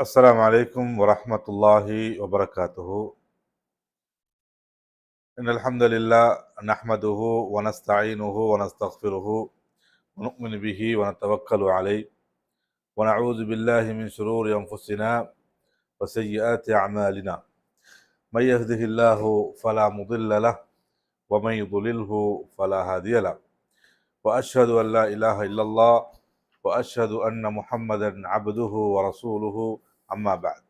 السلام عليكم ورحمة الله وبركاته. إن الحمد لله نحمده ونستعينه ونستغفره ونؤمن به ونتوكل عليه ونعوذ بالله من شرور أنفسنا وسيئات أعمالنا. من يهده الله فلا مضل له ومن يضلله فلا هادي له. وأشهد أن لا إله إلا الله وأشهد أن محمدا عبده ورسوله அம்மாபாத்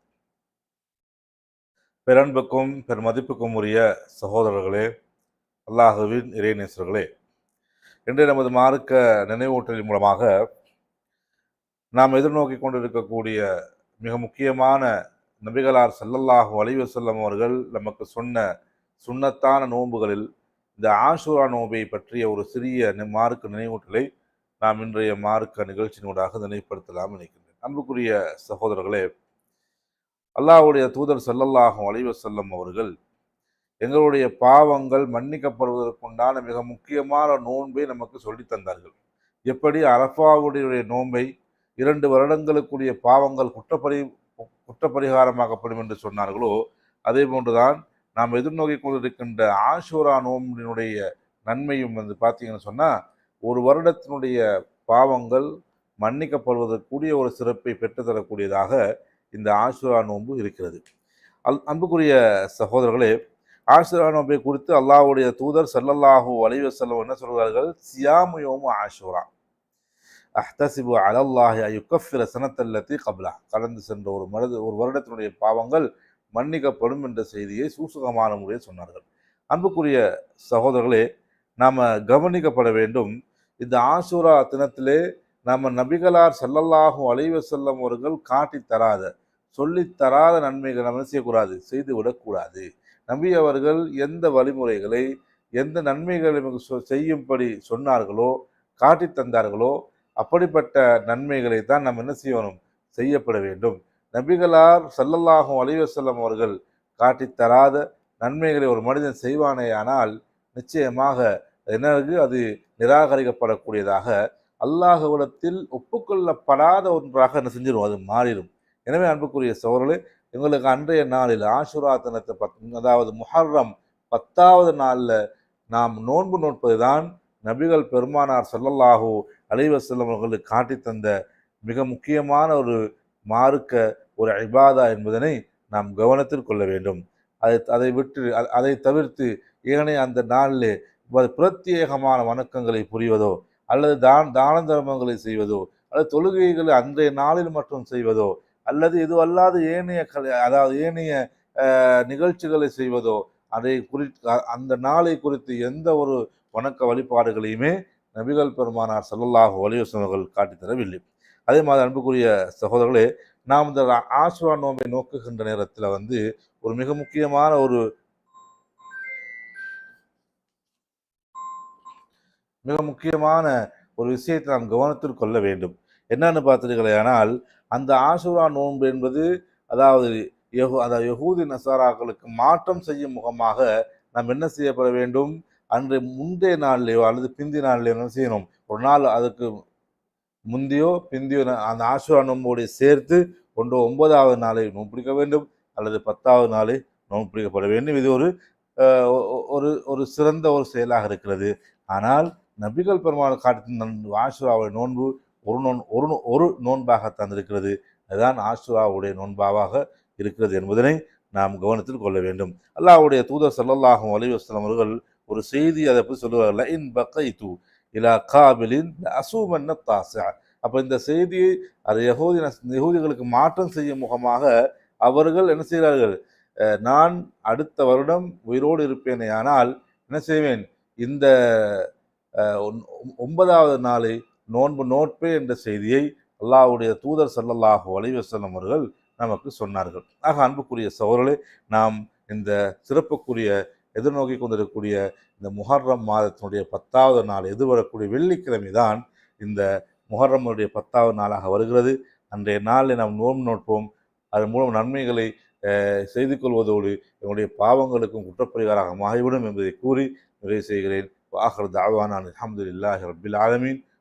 பெரன்புக்கும் பெருமதிப்புக்கும் உரிய சகோதரர்களே அல்லாஹுவின் இறைநேசர்களே இன்றைய நமது மார்க்க நினைவூட்டலின் மூலமாக நாம் எதிர்நோக்கி கொண்டிருக்கக்கூடிய மிக முக்கியமான நபிகளார் செல்லல்லாஹு அலைவு செல்லம் அவர்கள் நமக்கு சொன்ன சுண்ணத்தான நோன்புகளில் இந்த ஆஷூரா நோன்பை பற்றிய ஒரு சிறிய மார்க்க நினைவூட்டலை நாம் இன்றைய மார்க்க நிகழ்ச்சியினூடாக நினைப்படுத்தலாம் நினைக்கின்றேன் அன்புக்குரிய சகோதரர்களே அல்லாஹ்வுடைய தூதர் செல்லல்லாகும் அலைஹி செல்லும் அவர்கள் எங்களுடைய பாவங்கள் மன்னிக்கப்படுவதற்குண்டான மிக முக்கியமான நோன்பை நமக்கு சொல்லித் தந்தார்கள். எப்படி? அரஃபாவுடைய நோன்பை இரண்டு வருடங்களுக்குரிய பாவங்கள் குற்றப்பரி குற்றப்பரிகாரமாக்கப்படும் என்று சொன்னார்களோ அதே போன்றுதான் நாம் எதிர்நோக்கி கொண்டிருக்கின்ற ஆஷூரா நோம்பினுடைய நன்மையும் வந்து பார்த்தீங்கன்னு சொன்னால் ஒரு வருடத்தினுடைய பாவங்கள் மன்னிக்கப்படுவதற்குரிய ஒரு சிறப்பை பெற்றுத்தரக்கூடியதாக இந்த ஆசுரா நோன்பு இருக்கிறது. அல் அன்புக்குரிய சகோதரர்களே ஆசுரா நோன்பை குறித்து அல்லாஹுடைய தூதர் செல்லல்லாஹு அலைஹி செல்லம் என்ன சொல்கிறார்கள்? சியாமு யோமு ஆஷுரா. அஹ்தசிபு அலல்லாஹி அயுக்கஃபிர சனத்தல்லத்தி கப்லா. கடந்து சென்ற ஒரு மனது ஒரு வருடத்தினுடைய பாவங்கள் மன்னிக்கப்படும் என்ற செய்தியை சூசகமான முறையில் சொன்னார்கள். அன்புக்குரிய சகோதரர்களே நாம் கவனிக்கப்பட வேண்டும். இந்த ஆசூரா தினத்திலே நம்ம நபிகளார் ஸல்லல்லாஹு அலைஹி வஸல்லம் அவர்கள் காட்டித் தராத சொல்லித் தராத நன்மைகள் நம்ம செய்யக்கூடாது? செய்து விடக்கூடாது நபி அவர்கள் எந்த வழிமுறைகளை எந்த நன்மைகளை நமக்கு சொ- செய்யும்படி சொன்னார்களோ காட்டி தந்தார்களோ அப்படிப்பட்ட நன்மைகளை தான் நம்ம என்ன செய்யணும்? செய்யப்பட வேண்டும். நபிகளார் ஸல்லல்லாஹு அலிவசல்லம் அவர்கள் காட்டித் தராத நன்மைகளை ஒரு மனிதன் செய்வானே ஆனால் நிச்சயமாக என்னது அது நிராகரிக்கப்படக்கூடியதாக அல்லாஹ்விடத்தில் ஒப்புக்கொள்ளப்படாத ஒன்றாக என்ன செஞ்சிடும் அது மாறிடும் எனவே அன்புக்குரிய சோழர்களே எங்களுக்கு அன்றைய நாளில் ஆஷுரா தினத்தை பத் அதாவது முஹர்ரம் பத்தாவது நாளில் நாம் நோன்பு நோட்பது தான் நபிகள் பெருமானார் ஸல்லல்லாஹு அலைவசல்லம் அவர்களுக்கு காட்டித் தந்த மிக முக்கியமான ஒரு மாறுக்க ஒரு ஐபாதா என்பதனை நாம் கவனத்தில் கொள்ள வேண்டும். அதை அதை விட்டு அதை தவிர்த்து ஏனைய அந்த நாளிலே பிரத்யேகமான வணக்கங்களை புரிவதோ அல்லது தான் தான தர்மங்களை செய்வதோ அல்லது தொழுகைகளை அன்றைய நாளில் மட்டும் செய்வதோ அல்லது இது ஏனைய கலை அதாவது ஏனைய நிகழ்ச்சிகளை செய்வதோ அதை குறித்து அந்த நாளை குறித்து எந்த ஒரு வணக்க வழிபாடுகளையுமே நபிகள் பெருமானார் சல்லல்லாஹு அலைஹி வஸல்லம் தரவில்லை. அதே மாதிரி அன்புக்குரிய சகோதரர்களே நாம் இந்த ஆசுவா நோம்பை நோக்குகின்ற நேரத்தில் வந்து ஒரு மிக முக்கியமான ஒரு மிக முக்கியமான ஒரு விஷயத்தை நாம் கவனத்தில் கொள்ள வேண்டும். என்னன்னு பார்த்துருக்கிறேனால் அந்த ஆசுரா நோன்பு என்பது அதாவது யகு அதாவது யகூதி நசாராக்களுக்கு மாற்றம் செய்யும் முகமாக நாம் என்ன செய்யப்பட வேண்டும்? அன்று முந்தைய நாள்லையோ அல்லது பிந்தி நாளிலையோ என்ன செய்யணும்? ஒரு நாள் அதுக்கு முந்தையோ பிந்தியோ அந்த ஆசுரா நோன்போடு சேர்த்து ஒன்று ஒன்பதாவது நாளை நோன்பு பிடிக்க வேண்டும். அல்லது பத்தாவது நாளை நோன்பு பிடிக்கப்பட வேண்டும். இது ஒரு ஒரு ஒரு சிறந்த ஒரு செயலாக இருக்கிறது. ஆனால் நபிகள் பெருமாள் காட்டின ஆசுராவை நோன்பு ஒரு நோன் ஒரு நோ- ஒரு நோன்பாக தந்திருக்கிறது. அதுதான் ஆசுராவுடைய நோன்பாவாக இருக்கிறது என்பதனை நாம் கவனத்தில் கொள்ள வேண்டும். அல்லாஹ்வுடைய தூதர் சல்லல்லாஹும் அலிவஸ்லாம் அவர்கள் ஒரு செய்தி அதை பற்றி சொல்லுவார்கள். இன் பக்கைத்து இலா காபிலின் அசூமன்ன தாசா அப்போ இந்த செய்தியை அது யகோதி யகூதிகளுக்கு மாற்றம் செய்யும் முகமாக அவர்கள் என்ன செய்கிறார்கள்? நான் அடுத்த வருடம் உயிரோடு இருப்பேனே ஆனால் என்ன செய்வேன்? இந்த ஒன்- ஒம்- ஒன்பதாவது நாளை நோன்பு நோட்பே என்ற செய்தியை அல்லாவுடைய தூதர் ஸல்லல்லாஹு அலைஹி அவர்கள் நமக்கு சொன்னார்கள். ஆக அன்புக்குரிய சகோதரர்களே நாம் இந்த சிறப்புக்குரிய எதிர்நோக்கி கொண்டிருக்கக்கூடிய இந்த முஹர்ரம் மாதத்தினுடைய பத்தாவது நாள் எதிர்வரக்கூடிய வெள்ளிக்கிழமை தான் இந்த முஹர்ரமுடைய பத்தாவது நாளாக வருகிறது. அன்றைய நாளில் நாம் நோன்பு நோட்போம் அதன் மூலம் நன்மைகளை செய்து கொள்வதோடு எங்களுடைய பாவங்களுக்கும் குற்றப்பரிகாரமாக மாறிவிடும் என்பதை கூறி நிறைவு செய்கிறேன். வாஹர் தாவான அலமதுல்லாஹி ரபில் ஆலமீன்.